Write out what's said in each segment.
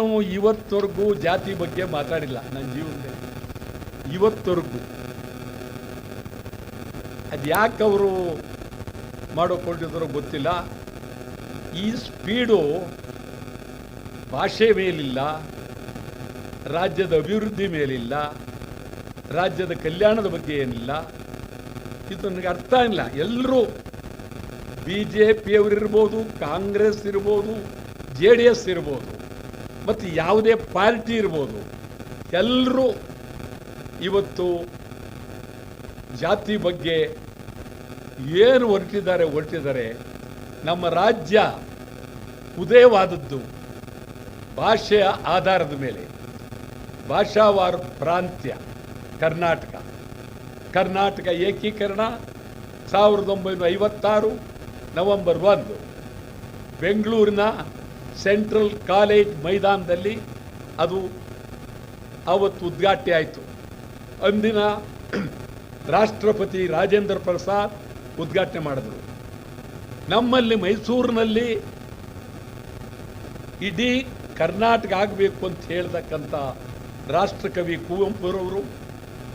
ನಾನು ಇವತ್ತವರೆಗೂ ಜಾತಿ ಬಗ್ಗೆ ಮಾತಾಡಿಲ್ಲ ನನ್ನ ಜೀವನದಲ್ಲಿ. ಇವತ್ತವರೆಗೂ ಅದು ಯಾಕೆ ಅವರು ಮಾಡಿಕೊಂಡಿದ್ರು ಗೊತ್ತಿಲ್ಲ. ಈ ಸ್ಪೀಡು ಭಾಷೆ ಮೇಲಿಲ್ಲ, ರಾಜ್ಯದ ಅಭಿವೃದ್ಧಿ ಮೇಲಿಲ್ಲ, ರಾಜ್ಯದ ಕಲ್ಯಾಣದ ಬಗ್ಗೆ ಏನಿಲ್ಲ. ಇದು ನನಗೆ ಅರ್ಥ ಇಲ್ಲ ಎಲ್ಲರೂ ಬಿ ಜೆ ಪಿಯವರಿರ್ಬೋದು ಕಾಂಗ್ರೆಸ್ ಇರ್ಬೋದು, ಜೆ ಡಿ ಎಸ್ ಇರ್ಬೋದು ಮತ್ತು ಯಾವುದೇ ಪಾರ್ಟಿ ಇರ್ಬೋದು. ಎಲ್ಲರೂ ಇವತ್ತು ಜಾತಿ ಬಗ್ಗೆ ಏನು ಹೊರಟಿದ್ದಾರೆ ಹೊರಟಿದ್ದಾರೆ. ನಮ್ಮ ರಾಜ್ಯ ಉದಯವಾದದ್ದು ಭಾಷೆಯ ಆಧಾರದ ಮೇಲೆ. ಭಾಷಾವಾರು ಪ್ರಾಂತ್ಯ ಕರ್ನಾಟಕ. ಕರ್ನಾಟಕ ಏಕೀಕರಣ ಸಾವಿರದ ಒಂಬೈನೂರ ಐವತ್ತಾರು, ನವೆಂಬರ್ ಒಂದು. ಬೆಂಗಳೂರಿನ ಸೆಂಟ್ರಲ್ ಕಾಲೇಜ್ ಮೈದಾನದಲ್ಲಿ ಅದು ಅವತ್ತು ಉದ್ಘಾಟನೆ ಆಯಿತು. ಅಂದಿನ ರಾಷ್ಟ್ರಪತಿ ರಾಜೇಂದ್ರ ಪ್ರಸಾದ್ ಉದ್ಘಾಟನೆ ಮಾಡಿದರು. ನಮ್ಮಲ್ಲಿ ಮೈಸೂರಿನಲ್ಲಿ ಇಡೀ ಕರ್ನಾಟಕ ಆಗಬೇಕು ಅಂತ ಹೇಳ್ತಕ್ಕಂಥ ರಾಷ್ಟ್ರಕವಿ ಕುವೆಂಪುರವರು,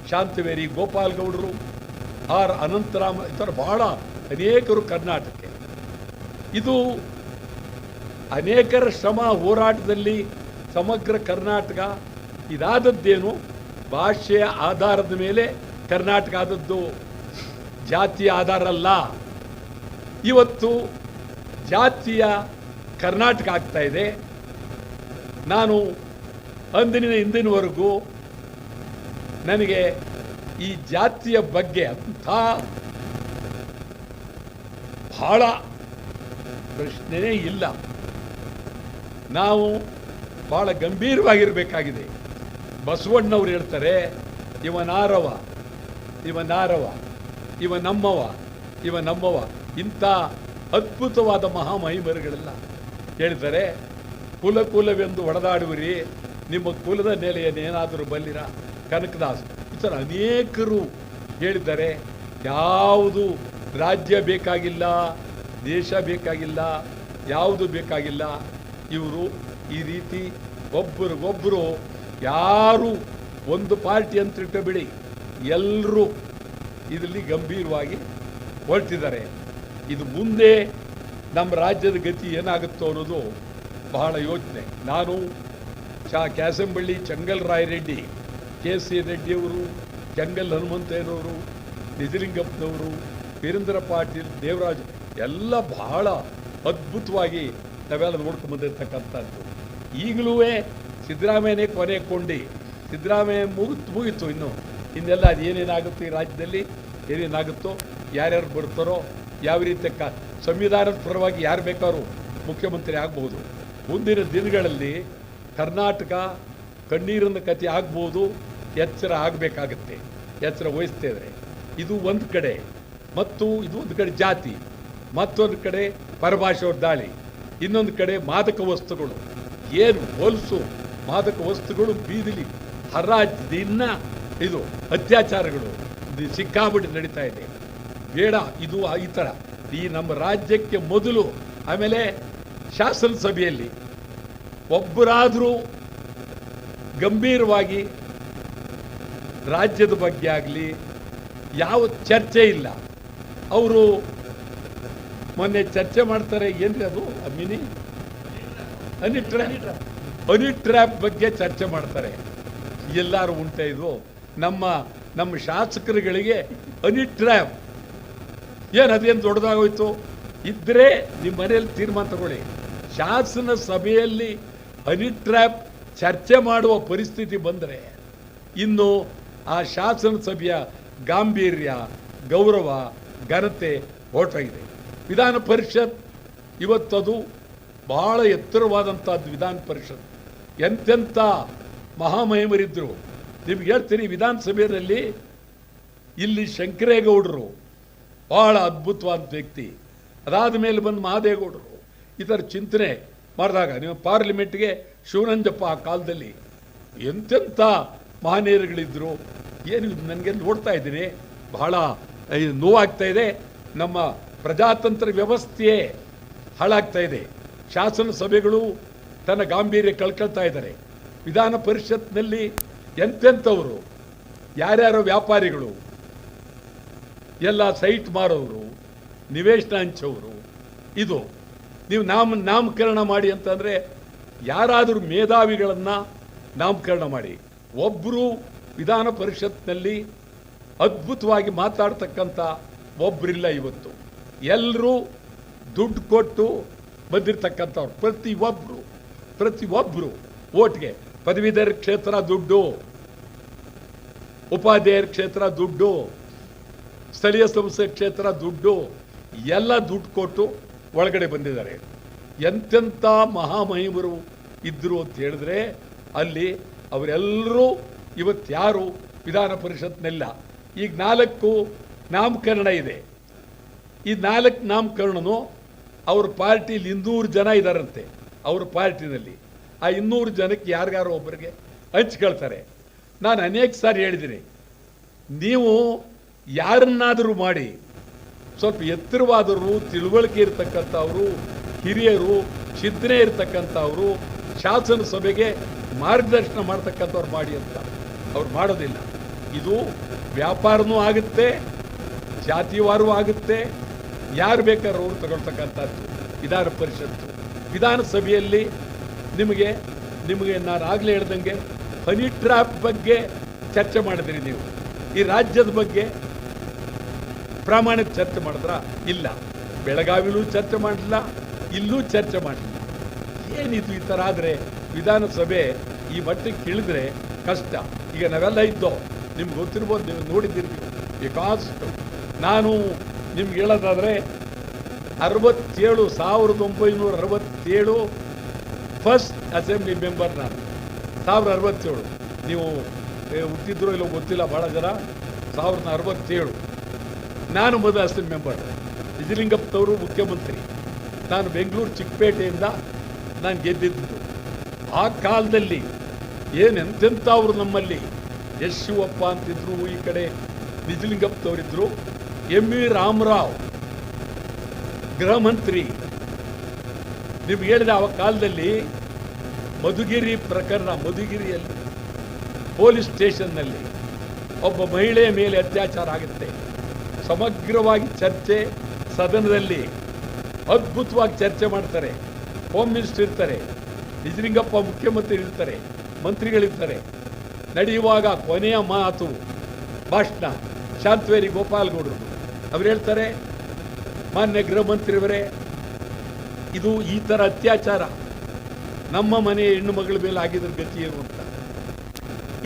ಶಾಂತವೇರಿ ಗೋಪಾಲ್ ಗೌಡರು ಆರ್ ಅನಂತರಾಮ, ಈ ಥರ ಬಹಳ ಅನೇಕರು ಕರ್ನಾಟಕಕ್ಕೆ. ಇದು ಅನೇಕರ ಶ್ರಮ ಹೋರಾಟದಲ್ಲಿ ಸಮಗ್ರ ಕರ್ನಾಟಕ ಇದಾದದ್ದೇನು? ಭಾಷೆಯ ಆಧಾರದ ಮೇಲೆ ಕರ್ನಾಟಕ ಆದದ್ದು ಜಾತಿಯ ಆಧಾರ ಅಲ್ಲ. ಇವತ್ತು ಜಾತಿಯ ಕರ್ನಾಟಕ ಆಗ್ತಾ ಇದೆ. ನಾನು ಅಂದಿನ ಹಿಂದಿನವರೆಗೂ ನನಗೆ ಈ ಜಾತಿಯ ಬಗ್ಗೆ ಅಂಥ ಬಹಳ ಪ್ರಶ್ನೆಯೇ ಇಲ್ಲ. ನಾವು ಬಹಳ ಗಂಭೀರವಾಗಿರಬೇಕಾಗಿದೆ. ಬಸವಣ್ಣವ್ರು ಹೇಳ್ತಾರೆ ಇವನಾರವ ಇವನಾರವ ಇವ ನಾರವ, ಇವ ನಮ್ಮವ ಇವ ನಮ್ಮವ. ಇಂಥ ಅದ್ಭುತವಾದ ಮಹಾಮಹಿಮರುಗಳೆಲ್ಲ ಹೇಳಿದರೆ ಕುಲ ಕುಲವೆಂದು ಒಡೆದಾಡುವಿರಿ, ನಿಮ್ಮ ಕುಲದ ನೆಲೆಯನ್ನೇನಾದರೂ ಬಲ್ಲಿರ? ಕನಕದಾಸ್ ಈ ಥರ ಅನೇಕರು ಹೇಳಿದ್ದಾರೆ, ಯಾವುದು ರಾಜ್ಯ ಬೇಕಾಗಿಲ್ಲ, ದೇಶ ಬೇಕಾಗಿಲ್ಲ, ಯಾವುದು ಬೇಕಾಗಿಲ್ಲ ಇವರು ಈ ರೀತಿ ಒಬ್ಬರಿಗೊಬ್ಬರು ಯಾರು ಒಂದು ಪಾರ್ಟಿ ಅಂತ ಇಟ್ಟಬಿಡಿ ಎಲ್ಲರೂ ಇದರಲ್ಲಿ ಗಂಭೀರವಾಗಿ ಹೊರಟಿದ್ದಾರೆ. ಇದು ಮುಂದೆ ನಮ್ಮ ರಾಜ್ಯದ ಗತಿ ಏನಾಗುತ್ತೋ ಅನ್ನೋದು ಬಹಳ ಯೋಚನೆ. ನಾನು ಚಾ ಕ್ಯಾಸಂಬಳ್ಳಿ ಚಂಗಲ್ ರಾಯರೆಡ್ಡಿ, ಕೆ ಸಿ ರೆಡ್ಡಿಯವರು ಚಂಗಲ್ ಹನುಮಂತಯ್ಯನವರು ನಿಜಲಿಂಗಪ್ಪನವರು ವೀರೇಂದ್ರ ಪಾಟೀಲ್, ದೇವರಾಜ್, ಎಲ್ಲ ಬಹಳ ಅದ್ಭುತವಾಗಿ ನಾವೆಲ್ಲ ನೋಡ್ಕೊಂಡು ಬಂದಿರತಕ್ಕಂಥದ್ದು ಈಗಲೂ ಸಿದ್ದರಾಮಯ್ಯನೇ ಕೊನೆ ಕೊಂಡಿ. ಸಿದ್ದರಾಮಯ್ಯ ಮುಗಿತು ಮುಗಿತು ಇನ್ನು. ಇನ್ನೆಲ್ಲ ಅದು ಏನೇನಾಗುತ್ತೋ ಈ ರಾಜ್ಯದಲ್ಲಿ, ಏನೇನಾಗುತ್ತೋ, ಯಾರ್ಯಾರು ಬರ್ತಾರೋ, ಯಾವ ರೀತಿಯ ಕ, ಸಂವಿಧಾನದ ಪರವಾಗಿ ಯಾರು ಬೇಕಾದ್ರೂ ಮುಖ್ಯಮಂತ್ರಿ ಆಗ್ಬೋದು. ಮುಂದಿನ ದಿನಗಳಲ್ಲಿ ಕರ್ನಾಟಕ ಕಣ್ಣೀರಿನ ಕಥೆ ಆಗ್ಬೋದು, ಎಚ್ಚರ ಆಗಬೇಕಾಗತ್ತೆ. ಎಚ್ಚರ ವಹಿಸ್ತೇವೆ ಇದು ಒಂದು ಕಡೆ, ಮತ್ತು ಇದು ಒಂದು ಕಡೆ ಜಾತಿ, ಮತ್ತೊಂದು ಕಡೆ ಪರಭಾಷೆಯವ್ರ ದಾಳಿ. ಇನ್ನೊಂದು ಕಡೆ ಮಾದಕ ವಸ್ತುಗಳು. ಏನು ಹೊಲಸು ಮಾದಕ ವಸ್ತುಗಳು ಬೀದಿಲಿ ಹರಾಜ್ ದಿನ ಇದು ಅತ್ಯಾಚಾರಗಳು ಸಿಕ್ಕಾಬಿಟ್ಟು ನಡೀತಾ ಇದೆ. ಬೇಡ, ಇದು ಈ ಥರ ಈ ನಮ್ಮ ರಾಜ್ಯಕ್ಕೆ ಮೊದಲು ಆಮೇಲೆ ಶಾಸನಸಭೆಯಲ್ಲಿ ಒಬ್ಬರಾದರೂ ಗಂಭೀರವಾಗಿ ರಾಜ್ಯದ ಬಗ್ಗೆ ಆಗಲಿ ಯಾವ ಚರ್ಚೆ ಇಲ್ಲ. ಅವರು ಮೊನ್ನೆ ಚರ್ಚೆ ಮಾಡ್ತಾರೆ ಏನ್ರಿ ಅದು? Mini honey trap honey trap ಬಗ್ಗೆ ಚರ್ಚೆ ಮಾಡ್ತಾರೆ. ಎಲ್ಲರೂ ಉಂಟ ಇದು. ನಮ್ಮ ನಮ್ಮ ಶಾಸಕರುಗಳಿಗೆ ಹನಿ ಟ್ರ್ಯಾಪ್ ಏನು, ಅದೇನು ದೊಡ್ಡದಾಗೋಯ್ತು? ಇದ್ರೆ ನಿಮ್ಮ ಮನೆಯಲ್ಲಿ ತೀರ್ಮಾನ ತಗೊಳ್ಳಿ. ಶಾಸನ ಸಭೆಯಲ್ಲಿ ಹನಿ ಟ್ರ್ಯಾಪ್ ಚರ್ಚೆ ಮಾಡುವ ಪರಿಸ್ಥಿತಿ ಬಂದರೆ ಇನ್ನು ಆ ಶಾಸನ ಸಭೆಯ ಗಾಂಭೀರ್ಯ, ಗೌರವ, ಘನತೆ ಹೊರಟೋಗಿದೆ ವಿಧಾನ ಪರಿಷತ್ ಇವತ್ತದು ಬಹಳ ಎತ್ತರವಾದಂಥದ್ದು ವಿಧಾನ ಪರಿಷತ್. ಎಂತೆಂಥ ಮಹಾಮಹಿಮರಿದ್ದರು ನಿಮ್ಗೆ ಹೇಳ್ತೀನಿ, ವಿಧಾನಸಭೆಯಲ್ಲಿ ಇಲ್ಲಿ ಶಂಕರೇಗೌಡರು ಬಹಳ ಅದ್ಭುತವಾದ ವ್ಯಕ್ತಿ. ಅದಾದ ಮೇಲೆ ಬಂದು ಮಹಾದೇಗೌಡರು. ಈ ಥರ ಚಿಂತನೆ ಮಾಡಿದಾಗ ನೀವು ಪಾರ್ಲಿಮೆಂಟ್ಗೆ ಶಿವನಂಜಪ್ಪ ಆ ಕಾಲದಲ್ಲಿ ಎಂತೆಂಥ ಮಹನೀಯರುಗಳಿದ್ದರು ಏನು ನನಗೆ ನೋಡ್ತಾ ಇದ್ದೀನಿ. ಬಹಳ ನೋವಾಗ್ತಾ ಇದೆ. ನಮ್ಮ ಪ್ರಜಾತಂತ್ರ ವ್ಯವಸ್ಥೆಯೇ ಹಾಳಾಗ್ತಾ ಇದೆ. ಶಾಸನ ಸಭೆಗಳು ತನ್ನ ಗಾಂಭೀರ್ಯ ಕಳ್ಕೊಳ್ತಾ ಇದ್ದಾರೆ. ವಿಧಾನ ಪರಿಷತ್ನಲ್ಲಿ ಎಂತೆಂಥವರು, ಯಾರ್ಯಾರು ವ್ಯಾಪಾರಿಗಳು, ಎಲ್ಲ ಸೈಟ್ ಮಾರೋರು ನಿವೇಶನ ಹಂಚೋರು ಇದು ನೀವು ನಾಮ ನಾಮಕರಣ ಮಾಡಿ ಅಂತಂದರೆ ಯಾರಾದರೂ ಮೇಧಾವಿಗಳನ್ನು ನಾಮಕರಣ ಮಾಡಿ. ಒಬ್ಬರು ವಿಧಾನ ಪರಿಷತ್ನಲ್ಲಿ ಅದ್ಭುತವಾಗಿ ಮಾತಾಡ್ತಕ್ಕಂಥ ಒಬ್ಬರಿಲ್ಲ ಇವತ್ತು. ಎಲ್ಲರೂ ದುಡ್ಡು ಕೊಟ್ಟು ಬಂದಿರತಕ್ಕಂಥವ್ರು. ಪ್ರತಿ ಪ್ರತಿಯೊಬ್ಬರು ಪ್ರತಿ ಒಬ್ಬರು ಓಟ್ಗೆ. ಪದವೀಧರ ಕ್ಷೇತ್ರ ದುಡ್ಡು, ಉಪಾಧ್ಯಾಯರ ಕ್ಷೇತ್ರ ದುಡ್ಡು, ಸ್ಥಳೀಯ ಸಂಸ್ಥೆ ಕ್ಷೇತ್ರ ದುಡ್ಡು, ಎಲ್ಲ ದುಡ್ಡು ಕೊಟ್ಟು ಒಳಗಡೆ ಬಂದಿದ್ದಾರೆ. ಎಂತೆಂಥ ಮಹಾಮಹಿಮರು ಇದ್ದರು ಅಂತ ಹೇಳಿದ್ರೆ ಅಲ್ಲಿ ಅವರೆಲ್ಲರೂ ಇವತ್ತು ಯಾರು ವಿಧಾನ ಪರಿಷತ್ನೆಲ್ಲ ಈಗ ನಾಲ್ಕು ನಾಮಕರಣ ಇದೆ. ಈ ನಾಲ್ಕು ನಾಮಕರಣನು ಅವ್ರ ಪಾರ್ಟಿಲಿ ಇನ್ನೂರು ಜನ ಇದ್ದಾರಂತೆ ಅವ್ರ ಪಾರ್ಟಿನಲ್ಲಿ. ಆ ಇನ್ನೂರು ಜನಕ್ಕೆ ಯಾರಿಗಾರು ಒಬ್ಬರಿಗೆ ಹಂಚ್ಕೊಳ್ತಾರೆ ನಾನು ಅನೇಕ ಸಾರಿ ಹೇಳಿದ್ದೀನಿ. ನೀವು ಯಾರನ್ನಾದರೂ ಮಾಡಿ, ಸ್ವಲ್ಪ ಎತ್ತರವಾದವರು ತಿಳುವಳಿಕೆ ಇರತಕ್ಕಂಥವ್ರು, ಹಿರಿಯರು ಚಿಂತನೆ ಇರತಕ್ಕಂಥವ್ರು, ಶಾಸನ ಸಭೆಗೆ ಮಾರ್ಗದರ್ಶನ ಮಾಡ್ತಕ್ಕಂಥವ್ರು ಮಾಡಿ ಅಂತ ಅವ್ರು ಮಾಡೋದಿಲ್ಲ. ಇದು ವ್ಯಾಪಾರನೂ ಆಗುತ್ತೆ, ಜಾತಿವಾರು ಆಗುತ್ತೆ ಯಾರು ಬೇಕಾದ್ರೂ ಅವರು ತಗೊಳ್ತಕ್ಕಂಥದ್ದು ವಿಧಾನ ಪರಿಷತ್ತು. ವಿಧಾನಸಭೆಯಲ್ಲಿ ನಿಮಗೆ ನಿಮಗೆ ನಾನು ಆಗಲೇ ಹೇಳ್ದಂಗೆ ಹನಿ ಟ್ರ್ಯಾಪ್ ಬಗ್ಗೆ ಚರ್ಚೆ ಮಾಡಿದ್ರಿ ನೀವು. ಈ ರಾಜ್ಯದ ಬಗ್ಗೆ ಪ್ರಾಮಾಣಿಕ ಚರ್ಚೆ ಮಾಡಿದ್ರ? ಇಲ್ಲ. ಬೆಳಗಾವಿಲೂ ಚರ್ಚೆ ಮಾಡಲಿಲ್ಲ, ಇಲ್ಲೂ ಚರ್ಚೆ ಮಾಡಲಿಲ್ಲ. ಏನಿದು ಈ ಥರ ಆದರೆ ವಿಧಾನಸಭೆ ಈ ಮಟ್ಟಕ್ಕೆ ಇಳಿದ್ರೆ ಕಷ್ಟ. ಈಗ ನಾವೆಲ್ಲ ಇದ್ದೋ, ನಿಮ್ಗೆ ಗೊತ್ತಿರ್ಬೋದು, ನೀವು ನೋಡಿದ್ದೀರಿ. ಬಿಕಾಸ್ ನಾನು ನಿಮ್ಗೆ ಹೇಳೋದಾದರೆ ಅರವತ್ತೇಳು ಸಾವಿರದ ಒಂಬೈನೂರ ಅರವತ್ತೇಳು ಫಸ್ಟ್ ಅಸೆಂಬ್ಲಿ ಮೆಂಬರ್ ನಾನು. ಸಾವಿರದ ಅರವತ್ತೇಳು. ನೀವು ಹುಟ್ಟಿದ್ರು ಇಲ್ಲೋ ಗೊತ್ತಿಲ್ಲ ಭಾಳ ಜನ. ಸಾವಿರದ ಅರವತ್ತೇಳು. ನಾನು ಮೊದಲ ಅಸೆಂಬ್ಲಿ ಮೆಂಬರ್ ನಿಜಲಿಂಗಪ್ಪನವರು ಮುಖ್ಯಮಂತ್ರಿ. ನಾನು ಬೆಂಗಳೂರು ಚಿಕ್ಕಪೇಟೆಯಿಂದ ನಾನು ಗೆದ್ದಿದ್ದು. ಆ ಕಾಲದಲ್ಲಿ ಏನೆಂತೆಂಥವ್ರು ನಮ್ಮಲ್ಲಿ? ಯಶ್ ಅಂತಿದ್ರು, ಈ ಕಡೆ ನಿಜಲಿಂಗಪ್ಪನವರಿದ್ರು ಎಂ ವಿ ರಾಮರಾವ್, ಗೃಹ ಮಂತ್ರಿ. ನಿಮ್ಗೆ ಹೇಳಿದ ಆ ಕಾಲದಲ್ಲಿ ಮಧುಗಿರಿ ಪ್ರಕರಣ, ಮಧುಗಿರಿಯಲ್ಲಿ, ಪೊಲೀಸ್ ಸ್ಟೇಷನ್ನಲ್ಲಿ ಒಬ್ಬ ಮಹಿಳೆಯ ಮೇಲೆ ಅತ್ಯಾಚಾರ ಆಗುತ್ತೆ. ಸಮಗ್ರವಾಗಿ ಚರ್ಚೆ, ಸದನದಲ್ಲಿ ಅದ್ಭುತವಾಗಿ ಚರ್ಚೆ ಮಾಡ್ತಾರೆ. ಹೋಮ್ ಮಿನಿಸ್ಟರ್ ಇರ್ತಾರೆ, ನಿಜಲಿಂಗಪ್ಪ ಮುಖ್ಯಮಂತ್ರಿ ಇರ್ತಾರೆ, ಮಂತ್ರಿಗಳಿರ್ತಾರೆ. ನಡೆಯುವಾಗ ಕೊನೆಯ ಮಾತು ಭಾಷಣ. ಶಾಂತವೇರಿ ಗೋಪಾಲ್ಗೌಡರು ಅವ್ರು ಹೇಳ್ತಾರೆ, ಮಾನ್ಯ ಗೃಹ ಮಂತ್ರಿಯವರೇ, ಇದು ಈ ಥರ ಅತ್ಯಾಚಾರ. ನಮ್ಮ ಮನೆಯ ಹೆಣ್ಣು ಮಗಳ ಮೇಲೆ ಆಗಿದ್ರ ಗತಿ ಏನು ಅಂತ.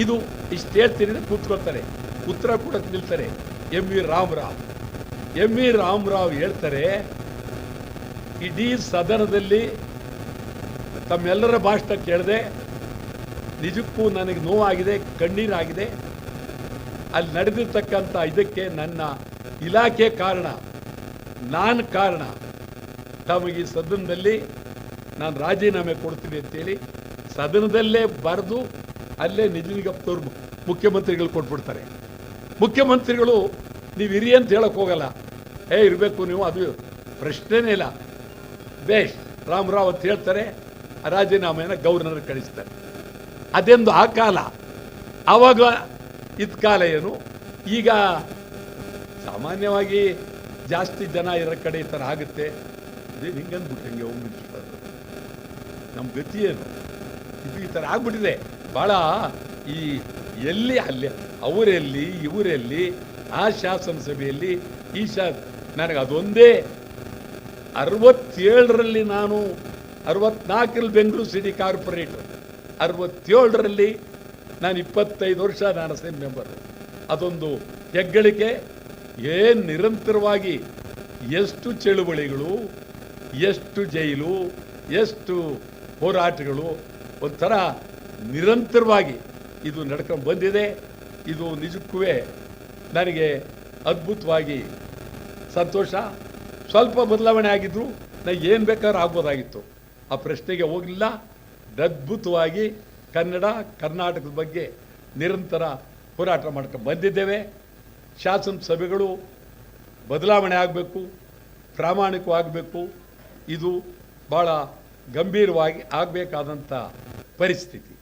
ಇದು ಇಷ್ಟು ಹೇಳ್ತೀನಿ ಕೂತ್ಕೊಳ್ತಾರೆ. ಉತ್ತರ ಕೂಡ ನಿಲ್ತಾರೆ. M V Ramarao. M V Ramarao ಹೇಳ್ತಾರೆ, ಇಡೀ ಸದನದಲ್ಲಿ ತಮ್ಮೆಲ್ಲರ ಭಾಷಣ ಕೇಳಿದೆ, ನಿಜಕ್ಕೂ ನನಗೆ ನೋವಾಗಿದೆ, ಕಣ್ಣೀರಾಗಿದೆ. ಅಲ್ಲಿ ನಡೆದಿರ್ತಕ್ಕಂಥ ಇದಕ್ಕೆ ನನ್ನ ಇಲಾಖೆ ಕಾರಣ, ನಾನು ಕಾರಣ ತಮಗೆ ಈ ಸದನದಲ್ಲಿ ನಾನು ರಾಜೀನಾಮೆ ಕೊಡ್ತೀನಿ ಅಂತೇಳಿ ಸದನದಲ್ಲೇ ಬರೆದು ಅಲ್ಲೇ ನಿಜಲಿಂಗಪ್ಪನವ್ರು ಮುಖ್ಯಮಂತ್ರಿಗಳು ಕೊಟ್ಬಿಡ್ತಾರೆ. ಮುಖ್ಯಮಂತ್ರಿಗಳು ನೀವು ಇರಿ ಅಂತ ಹೇಳಕ್ಕೆ ಹೋಗಲ್ಲ. ಏ, ಇರಬೇಕು ನೀವು, ಅದು ಪ್ರಶ್ನೆನೇ ಇಲ್ಲ. ಬೇಷ್ ರಾಮರಾವ್ ಅಂತ ಹೇಳ್ತಾರೆ ರಾಜೀನಾಮೆಯನ್ನು ಗವರ್ನರ್ ಕಳಿಸ್ತಾರೆ. ಅದೆಂದು ಆ ಕಾಲ. ಆವಾಗ ಇದ್ದ ಕಾಲ ಏನು? ಈಗ ಸಾಮಾನ್ಯವಾಗಿ ಜಾಸ್ತಿ ಜನ ಇರೋ ಕಡೆ ಈ ಥರ ಆಗುತ್ತೆ. ಇದೇ ಹಿಂಗಂದ್ಬಿಟ್ಟು ಹಂಗೆ ಮಿನಿಸ್ಟರ್ ನಮ್ಮ ಗತಿ ಏನು? ಇದು ಈ ಥರ ಆಗ್ಬಿಟ್ಟಿದೆ. ಭಾಳ ಈ ಎಲ್ಲಿ ಅಲ್ಲಿ ಅವರೆಲ್ಲಿ ಇವರೆಲ್ಲಿ ಆ ಶಾಸನಸಭೆಯಲ್ಲಿ ಈ ಶಾ ನನಗೆ ಅದೊಂದೇ ಅರವತ್ತೇಳರಲ್ಲಿ ನಾನು ಅರವತ್ನಾಲ್ಕರಲ್ಲಿ ಬೆಂಗಳೂರು ಸಿಟಿ ಕಾರ್ಪೊರೇಟರ್ ಅರವತ್ತೇಳರಲ್ಲಿ ನಾನು ಇಪ್ಪತ್ತೈದು ವರ್ಷ ನಾನು ಅಸೆಂಬ್ಲಿ ಮೆಂಬರ್. ಅದೊಂದು ಹೆಗ್ಗಳಿಕೆ ಏನು ನಿರಂತರವಾಗಿ ಎಷ್ಟು ಚಳುವಳಿಗಳು, ಎಷ್ಟು ಜೈಲು, ಎಷ್ಟು ಹೋರಾಟಗಳು, ಒಂಥರ ನಿರಂತರವಾಗಿ ಇದು ನಡ್ಕೊಂಡು ಬಂದಿದೆ. ಇದು ನಿಜಕ್ಕೂ ನನಗೆ ಅದ್ಭುತವಾಗಿ ಸಂತೋಷ. ಸ್ವಲ್ಪ ಬದಲಾವಣೆ ಆಗಿದ್ರು ನಾ ಏನು ಬೇಕಾದ್ರೂ ಆಗ್ಬೋದಾಗಿತ್ತು. ಆ ಪ್ರಶ್ನೆಗೆ ಹೋಗಲಿಲ್ಲ. ಅದ್ಭುತವಾಗಿ ಕನ್ನಡ, ಕರ್ನಾಟಕದ ಬಗ್ಗೆ ನಿರಂತರ ಹೋರಾಟ ಮಾಡ್ಕೊಂಡು ಬಂದಿದ್ದೇವೆ. ಶಾಸನ ಸಭೆಗಳು ಬದಲಾವಣೆ ಆಗಬೇಕು ಪ್ರಾಮಾಣಿಕವಾಗಬೇಕು. ಇದು ಭಾಳ ಗಂಭೀರವಾಗಿ ಆಗಬೇಕಾದಂಥ ಪರಿಸ್ಥಿತಿ.